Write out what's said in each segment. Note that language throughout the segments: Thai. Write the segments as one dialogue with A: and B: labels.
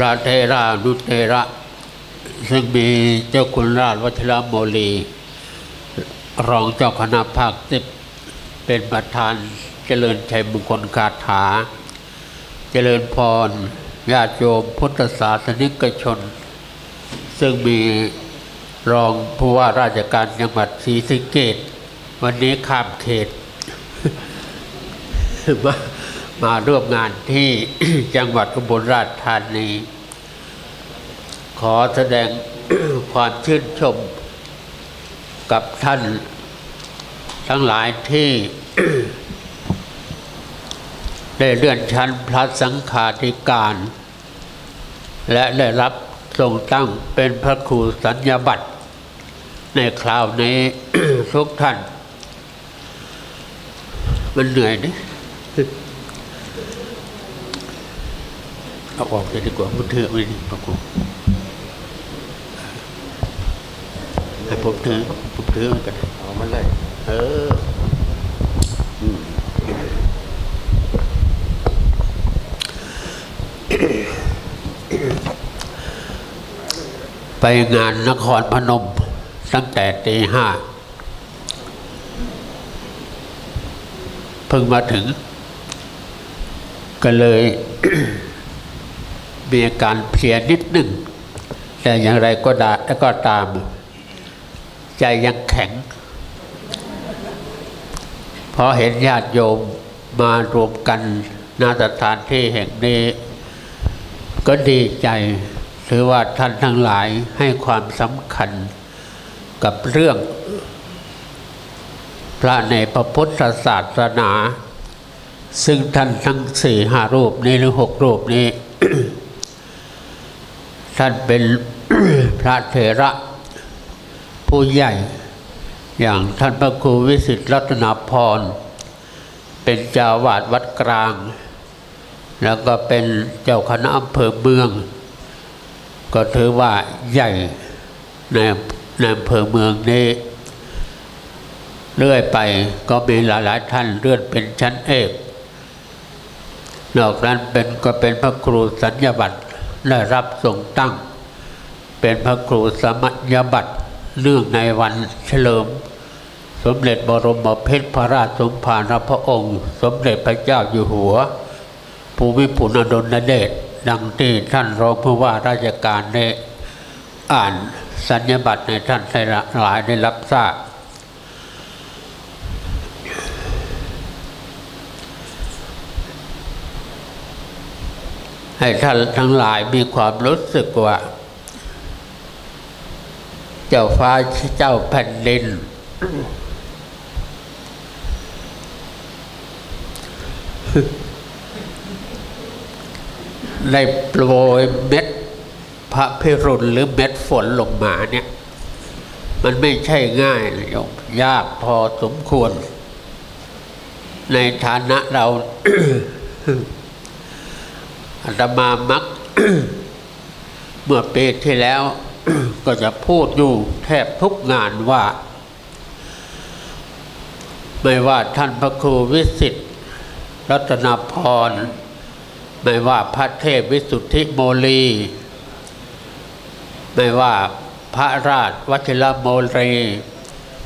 A: พระเทรานุเทระ ซึ่งมีเจ้าคุณราชวัชรโมลี รองเจ้าคณะภาคสิบเป็นประธานเจริญชัยมงคลคาถา เจริญพรญาติโยมพุทธศาสนิกชน ซึ่งมีรองผู้ว่าราชการจังหวัดศรีสะเกษวันนี้ข้ามเขตมา มาร่วมงานที่จังหวัดอุบลราชธานี ขอแสดงความชื่นชมกับท่าน ทั้งหลายที่ได้เลื่อนชั้นพระสังฆาธิการ และได้รับทรงตั้งเป็นพระครูสัญญาบัตร ในคราวนี้ทุกท่าน มันเหนื่อยนะ เอาออกเลยดีกว่ามันเถอะไม่ดีพระครูให้ผมถือผมถือมันกัน
B: เอามันเลย
A: เออไปงานนครพนม ตั้งแต่ตีห้าเพิ่งมาถึง ก็เลย มีอาการเพลียนิดหนึ่ง แต่อย่างไรก็ได้ก็ตาม ใจยังแข็ง พอเห็นญาติโยมมารวมกันณสถานที่แห่งนี้ ก็ดีใจถือว่าท่านทั้งหลายให้ความสำคัญกับเรื่อง พระในพระพุทธศาสนา ซึ่งท่านทั้งสี่ห้ารูปนี้หรือหกรูปนี้ ท่านเป็นพระเถระผู้ใหญ่ อย่างท่านพระครูวิสิตรัตนาพร เป็นเจ้าวาดวัดกลาง แล้วก็เป็นเจ้าคณะอำเภอเมือง ก็ถือว่าใหญ่ในในอำเภอเมืองนี้เรื่อยไปก็มีหลายๆท่านเลื่อนเป็นชั้นเอก นอกนั้นเป็นก็เป็นพระครูสัญญบัตร ได้รับทรงตั้ง เป็นพระครูสมัญญบัตรเนื่องในวันเฉลิม สมเด็จบรมเพชรพระราชสมภารพระองค์ สมเด็จพระเจ้าอยู่หัว ภูมิพลอดุลเดชดังที่ท่านรองผู้ว่าราชการได้อ่านสัญญาบัตรในท่านหลายได้รับทราบ ให้ท่านทั้งหลายมีความรู้สึกว่า เจ้าฟ้าเจ้าแผ่นดิน ได้โปรยเม็ดพระพิรุณหรือเม็ดฝนลงมาเนี่ย มันไม่ใช่ง่ายนะโยมยากพอสมควร ในฐานะเรา อาตมามัก เมื่อปีที่แล้ว ก็จะพูดอยู่แทบทุกงานว่า ไม่ว่าท่านพระครูวิสิตรัตนพร ไม่ว่าพระเทพวิสุทธิโมลี ไม่ว่าพระราชวัชิรโมลี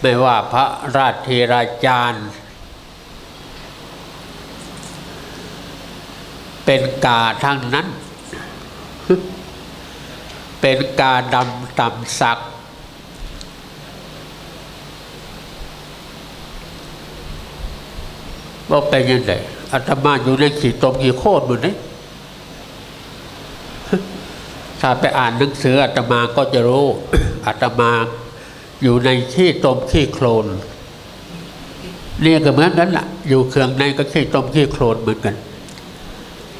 A: ไม่ว่าพระราชธีราจารย์ เป็นกาทั้งนั้น เป็นกาดำต่ำสัก ว่าเป็นยังไงอาตมาอยู่ในขีดตมขีโคตรหมดเลยถ้าไปอ่านหนังสืออาตมาก็จะรู้อาตมาอยู่ในขี้ตมขี้โคลนนี่ก็เหมือนกันละ่ะ อยู่เครื่องในก็ขี้ตมขี้โคลนเหมือนกัน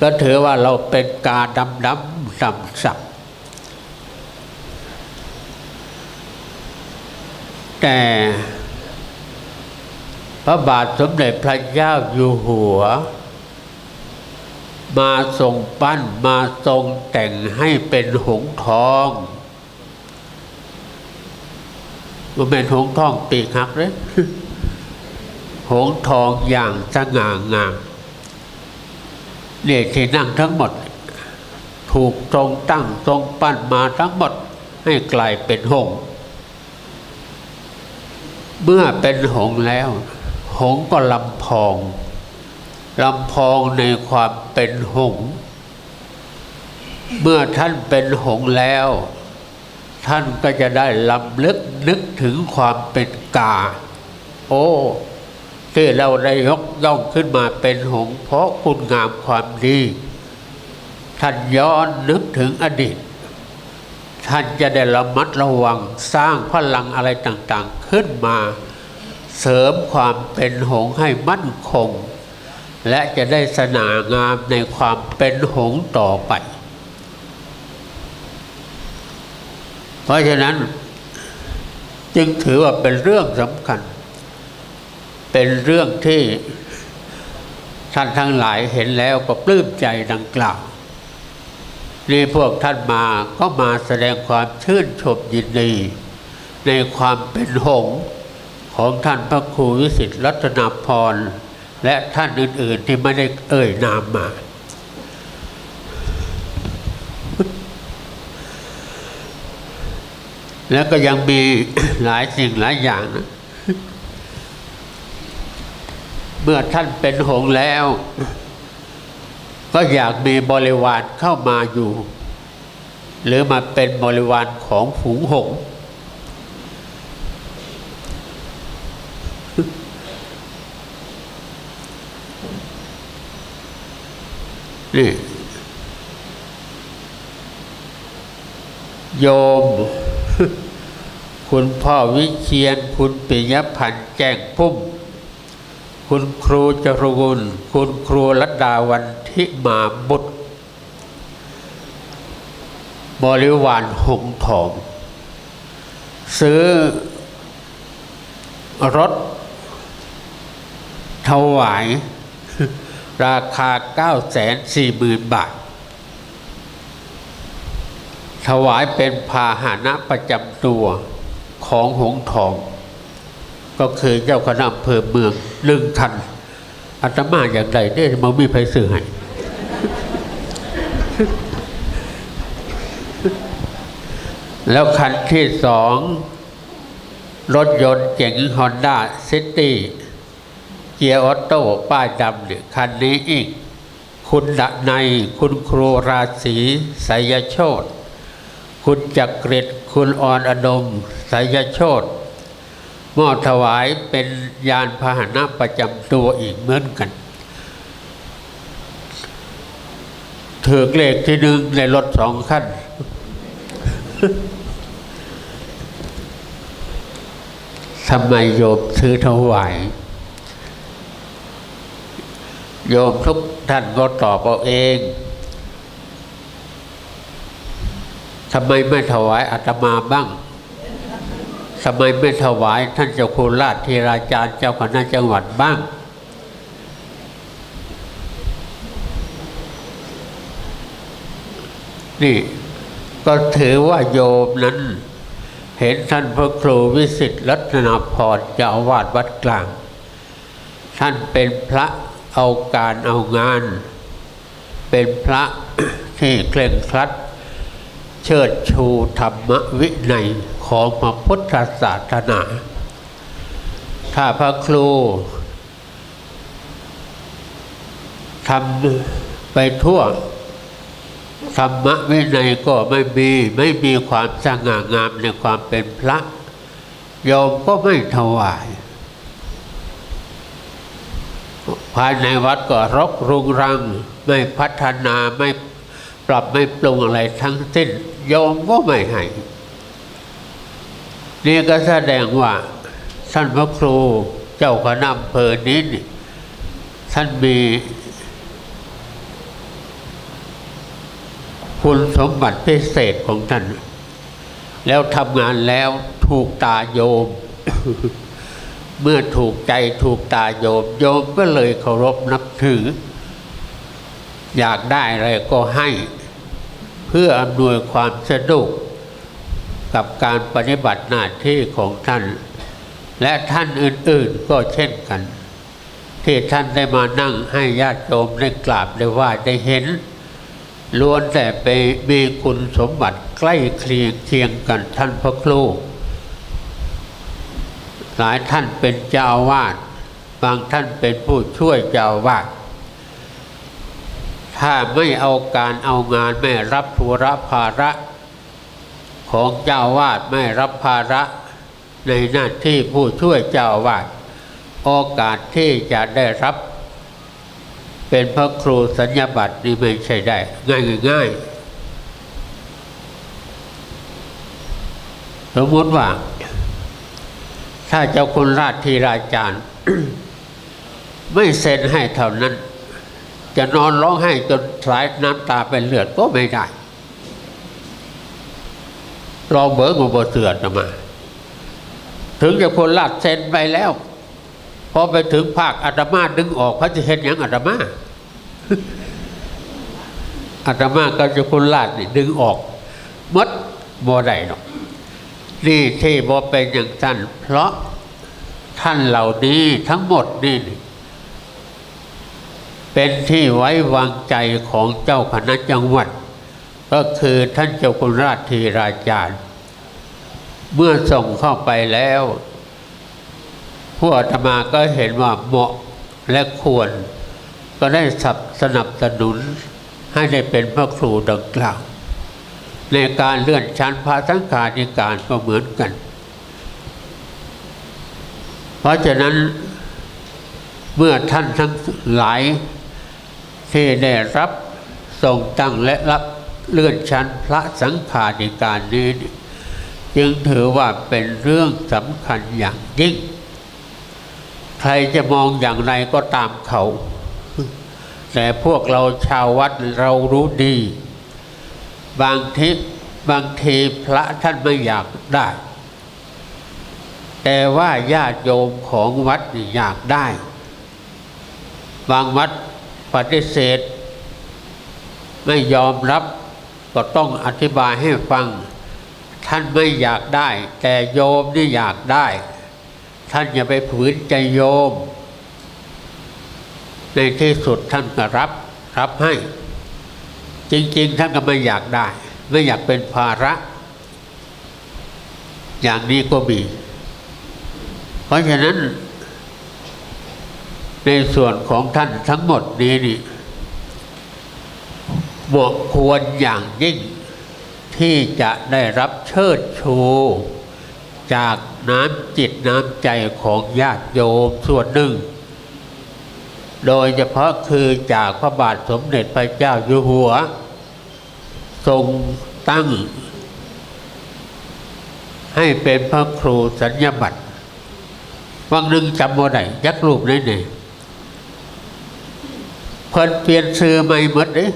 A: ก็ถือว่าเราเป็นกาดำดำดำสับแต่พระบาทสมเด็จพระเจ้าอยู่หัว มาทรงปั้นมาทรงแต่งให้เป็นหงทองมันเป็นหงทองปีกหักเลยหงทองอย่างสง่างาม นี่ยที่นั่งทั้งหมด ถูกทรงตั้งทรงปั้นมาทั้งหมดให้กลายเป็นหง เมื่อเป็นหงแล้ว หงก็ลำพองลำพองในความเป็นหง เมื่อท่านเป็นหงแล้ว ท่านก็จะได้ลำลึกนึกถึงความเป็นกา โอ้ ที่เราได้ยกย่องขึ้นมาเป็นหงเพราะคุณงามความดี ท่านย้อนนึกถึงอดีต ท่านจะได้ระมัดระวังสร้างพลังอะไรต่างๆ ขึ้นมา เสริมความเป็นหงให้มั่นคง และจะได้สง่างามในความเป็นหงต่อไป เพราะฉะนั้นจึงถือว่าเป็นเรื่องสำคัญ เป็นเรื่องที่ท่านทั้งหลายเห็นแล้วก็ปลื้มใจดังกล่าว นี่พวกท่านมาก็มาแสดงความชื่นชมยินดี ในความเป็นหงส์ของท่านพระครูวิสิตรัตนพร และท่านอื่น ๆ ที่ไม่ได้เอ่ยนามมา แล้วก็ยังมีหลายสิ่งหลายอย่างนะ เมื่อท่านเป็นหงแล้ว ก็อยากมีบริวารเข้ามาอยู่ หรือมาเป็นบริวารของฝูงหงนี่โยม คุณพ่อวิเชียน คุณปิยพันธ์แจ้งพุ่ม คุณครูจรูนคุณครูรัตดาวันทิมาบุตร บริวารหงส์ทองซื้อรถถวาย ราคา 9 4 0 0 0 0 บาท ถวายเป็นพาหนะประจำตัวของหงทอง ก็คือเจ้าคณะอำเภอเมืองหนึ่งคันอาตมาอย่างใดได้มามีไผซื้อให้แล้วคันที่สองรถยนต์เก๋งฮอนด้าซิตี้เกียร์ออโต้ป้ายดำเนี่ยคันนี้อีกคุณดะในคุณครูราศีสายโชตคุณจักริดคุณอ่อนอดมสายโชต มอบถวายเป็นยานพาหนะประจำตัวอีกเหมือนกันถือเลขที่หนึ่งในรถสองขั้น ทำไมโยมซื้อถวาย โยมทุกท่านก็ตอบเอาเอง ทำไมไม่ถวายอาตมาบ้าง ทำไมไม่ถวายท่านเจ้าคุณราชธีราจารย์เจ้าคณะจังหวัดบ้าง นี่ก็ถือว่าโยมนั้น เห็นท่านพระครูวิสิตรัตนาพรเจ้าวาสวัดกลาง ท่านเป็นพระเอาการเอางาน เป็นพระที่เคร่งครัดเชิดชูธรรมวินัยของพระพุทธศาสนา ถ้าพระครูทำไปทั่วธรรมะวินัยก็ไม่มีไม่มีความสง่างามในความเป็นพระโยมก็ไม่ถวาย ภายในวัดก็รกรุงรัง ไม่พัฒนาไม่ปรับไม่ปรุงอะไรทั้งสิ้นโยมก็ไม่ให้ นี่ก็แสดงว่าท่านพระครูเจ้าคณะอำเภอนี้นี่ท่านมี คุณสมบัติพิเศษของท่าน แล้วทำงานแล้วถูกตาโยม เมื่อถูกใจถูกตาโยม โยมก็เลยเคารพนับถือ อยากได้อะไรก็ให้ เพื่ออำนวยความสะดวก กับการปฏิบัติหน้าที่ของท่าน และท่านอื่นๆก็เช่นกัน ที่ท่านได้มานั่งให้ญาติโยมได้กราบได้ว่าได้เห็นล้วนแต่ไปมีคุณสมบัติใกล้เคียงเคียงกันท่านพระครูหลายท่านเป็นเจ้าวาสบางท่านเป็นผู้ช่วยเจ้าวาสถ้าไม่เอาการเอางานไม่รับธุระภาระ ของเจ้าวาสไม่รับภาระในหน้าที่ผู้ช่วยเจ้าวาสโอกาสที่จะได้รับ เป็นพระครูสัญญาบัตรนี่ไม่ใช่ได้ ง่ายง่ายสมมติว่า ถ้าเจ้าคุณราชธีราจารย์ ไม่เซ็นให้เท่านั้น จะนอนร้องไห้จนสายน้ำตาเป็นเลือดก็ไม่ได้ รองเบิร์กมาบเสือนมา ถึงจะคนลาดเซ็นไปแล้ว พอไปถึงภาคอาตมาดึงออกพระจะเห็นอย่างอาตมาอาตมาก็จะคนลาดนี่ดึงออกมดบ่ได้หรอกนี่ที่บ่เป็นอย่างนั้นเพราะท่านเหล่านี้ทั้งหมดนี่เป็นที่ไว้วางใจของเจ้าคณะจังหวัด ก็คือท่านเจ้าคุณราชธีราจารย์ เมื่อส่งเข้าไปแล้วผู้อาตมาก็เห็นว่าเหมาะและควร ก็ได้สนับสนับสนุนให้ได้เป็นพระครูดังกล่าว ในการเลื่อนชั้นพระสังฆาธิการก็เหมือนกัน เพราะฉะนั้นเมื่อท่านทั้งหลายที่ได้รับทรงตั้งและรับ เลื่อนชั้นพระสังฆาธิการนี้จึงถือว่าเป็นเรื่องสำคัญอย่างยิ่ง ใครจะมองอย่างไรก็ตามเขา แต่พวกเราชาววัดเรารู้ดี บางทีบางทีพระท่านไม่อยากได้ แต่ว่าญาติโยมของวัดอยากได้ บางวัดปฏิเสธ ไม่ยอมรับ ก็ต้องอธิบายให้ฟัง ท่านไม่อยากได้ แต่โยมนี่อยากได้ ท่านอย่าไปฝืนใจโยม ในที่สุดท่านก็รับรับให้ จริง ๆ ท่านก็ไม่อยากได้ ไม่อยากเป็นภาระ อย่างนี้ก็มี เพราะฉะนั้น ในส่วนของท่านทั้งหมดนี้นี่ เหมาะควรอย่างยิ่ง ที่จะได้รับเชิดชู จากน้ำจิตน้ำใจของญาติโยมส่วนหนึ่ง โดยเฉพาะคือจากพระบาทสมเด็จพระเจ้าอยู่หัว ทรงตั้ง ให้เป็นพระครูสัญญาบัตรวังหนึ่งจำว่ไหนยักรูปได้เนี่ยเพิ่นเปลี่ยนชื่อใหม่หมดเลย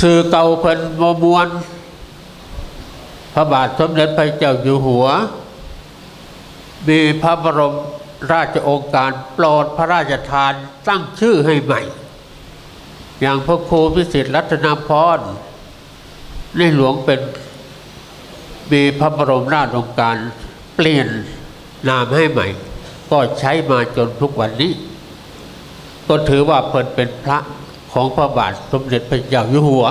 A: สื่อเก่าเพิ่นมมวน พระบาทสมเด็จพระเจ้าอยู่หัว มีพระบรมราชองค์การโปรดพระราชทานตั้งชื่อให้ใหม่ อย่างพระครูพิสิทธิ์รัตนพรในหลวงเป็นมีพระบรมราชองค์การเปลี่ยนนามให้ใหม่ ก็ใช้มาจนทุกวันนี้ ก็ถือว่าเพิ่นเป็นพระของพระบาทสมเด็จพระเจ้าอยู่หัว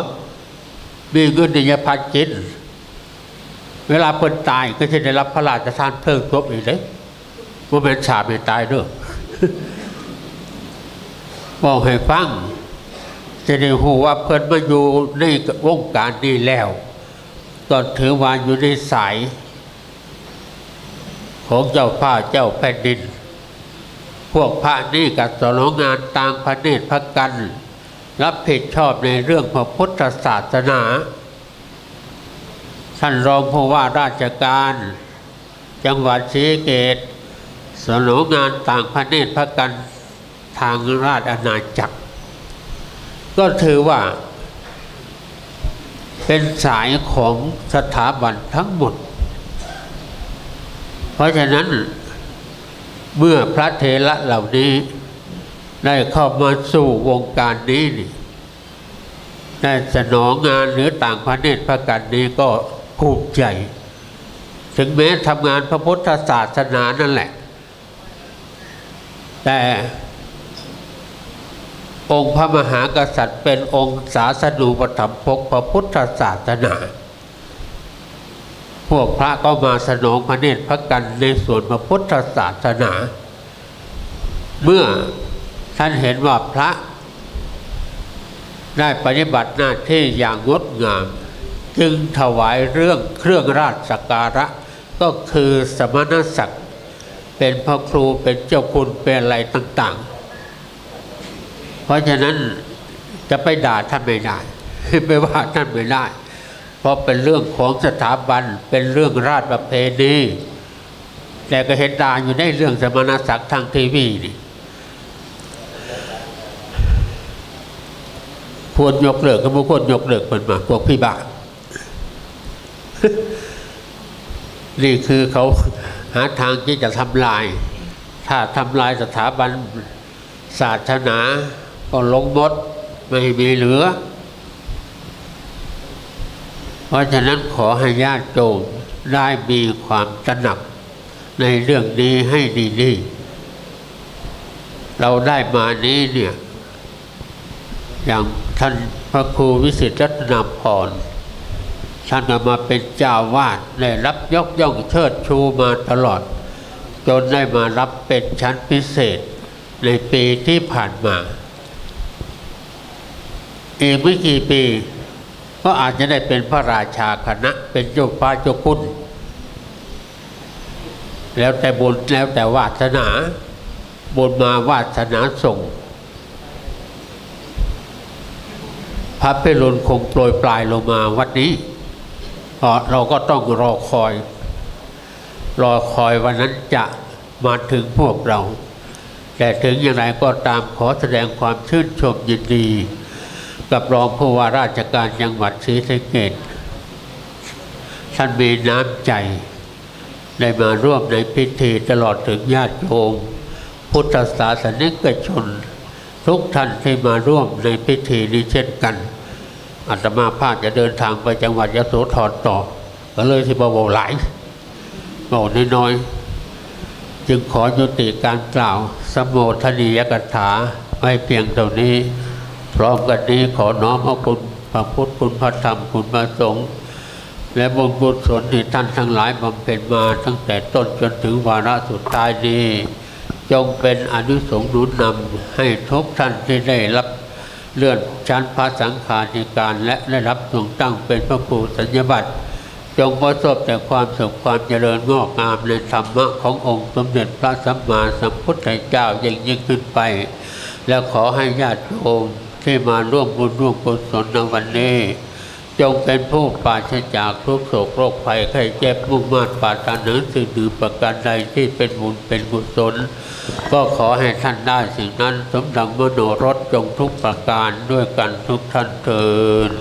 A: มีเงินในยพันจินเวลาเพิ่นตายก็จะได้รับพระราชทานเพิ่มครบอีกเลยว่าเป็นชาไม่ตายด้อบอกให้ฟังจะได้หูว่าเพิ่นมาอยู่ในวงการนี้แล้วก็ถือว่าอยู่ในสาย ของเจ้าผ้าเจ้าแผ่นดิน พวกพระนี่กับสนองงานต่างพระเนตรพระกัน รับผิดชอบในเรื่องพระพุทธศาสนาท่านรองผู้ว่าราชการ จังหวัดศรีเกตสนองงานต่างพระเนตรพระกันทางราชอาณาจักร ก็ถือว่า เป็นสายของสถาบันทั้งหมด เพราะฉะนั้น เมื่อพระเทระเหล่านี้ ได้เข้ามาสู่วงการนี้นี่ได้สนองงานหรือต่างพระเนตรพระกันนี้ก็ภูมิใจ ถึงแม้ทำงานพระพุทธศาสนานั่นแหละ แต่องค์พระมหากษัตริย์เป็นองค์ศาสนูปถัมภกพระพุทธศาสนา พวกพระก็มาสนองพระเนตรพระกันในส่วนพระพุทธศาสนา เมื่อท่านเห็นว่าพระ ได้ปฏิบัติหน้าที่อย่างงดงาม จึงถวายเรื่องเครื่องราชสักการะก็คือสมณศักดิ์เป็นพระครูเป็นเจ้าคุณเป็นอะไรต่าง ๆ เพราะฉะนั้นจะไปด่าท่านไม่ได้ไปว่าท่านไม่ได้ เพราะเป็นเรื่องของสถาบันเป็นเรื่องราชประเพณีแต่ก็เห็นด่าอยู่ในเรื่องสมณศักดิ์ทางทีวีนี่ควรยกเลิกก็ไม่ควรยกเลิกมันมาพวกพี่บ้านี่คือเขาหาทางที่จะทำลาย ถ้าทำลายสถาบันศาสนาก็ลงมดไม่มีเหลือ ราะฉะนั้นขอให้ญาติโยมได้มีความตระหนักในเรื่องนี้ให้ดีๆ เราได้มานี้เนี่ย อย่างท่านพระครูวิสิตรัตนาพรท่านมาเป็นเจ้าวาดได้รับยกย่องเชิดชูมาตลอด จนได้มารับเป็นชั้นพิเศษในปีที่ผ่านมาอีกไม่กี่ปี ก็อาจจะได้เป็นพระราชาคณะ เป็นเจ้าฟ้าเจ้าคุณแล้วแต่บุญแล้วแต่วาสนาบุญมาวาสนาส่ง พระพิรุณคงโปรยปลายลงมาวัดนี้เราก็ต้องรอคอย รอคอยวันนั้นจะมาถึงพวกเรา แต่ถึงอย่างไรก็ตามขอแสดงความชื่นชมยินดี กับรองผู้ว่าราชการจังหวัดศรีสะเกษท่านมีน้ำใจ ได้มาร่วมในพิธีตลอดถึงญาติโยมพุทธศาสนิกชน ทุกท่านที่มาร่วมในพิธีนี้เช่นกันอาตมาภาพจะเดินทางไปจังหวัดยโสธรต่อ ก็เลยที่บอกหลายบอกน้อยๆจึงขอยุติการกล่าวสมโภชนียกถาไว้เพียงเท่านี้ พร้อมกันนี้ขอน้อมเอาคุณพระพุทธคุณพระธรรมคุณพระสงฆ์และบุญกุศลที่ท่านทั้งหลายบำเพ็ญมาตั้งแต่ต้นจนถึงวาระสุดท้ายนี้ จงเป็นอนุสงส์นุนนำให้ทุกท่านที่ได้รับเลื่อนชั้นพระสังฆาธิการและได้รับทรงตั้งเป็นพระครูสัญญบัตรจงประสบแต่ความสุขความเจริญงอกงามในธรรมะขององค์สมเด็จพระสัมมาสัมพุทธเจ้ายิ่งยิ่งขึ้นไป และขอให้ญาติโยม ที่มาร่วมบุญร่วมกุศลในวันนี้ จงเป็นผู้ปราศจากทุกโศกโรคภัยไข้เจ็บมุ่งมา่ปรารถนาสิ่งหนึ่งประการใดที่เป็นบุญเป็นกุศล ก็ขอให้ท่านได้สิ่งนั้นสมดังมโนรสจงทุกประการด้วยกันทุกท่านเถิด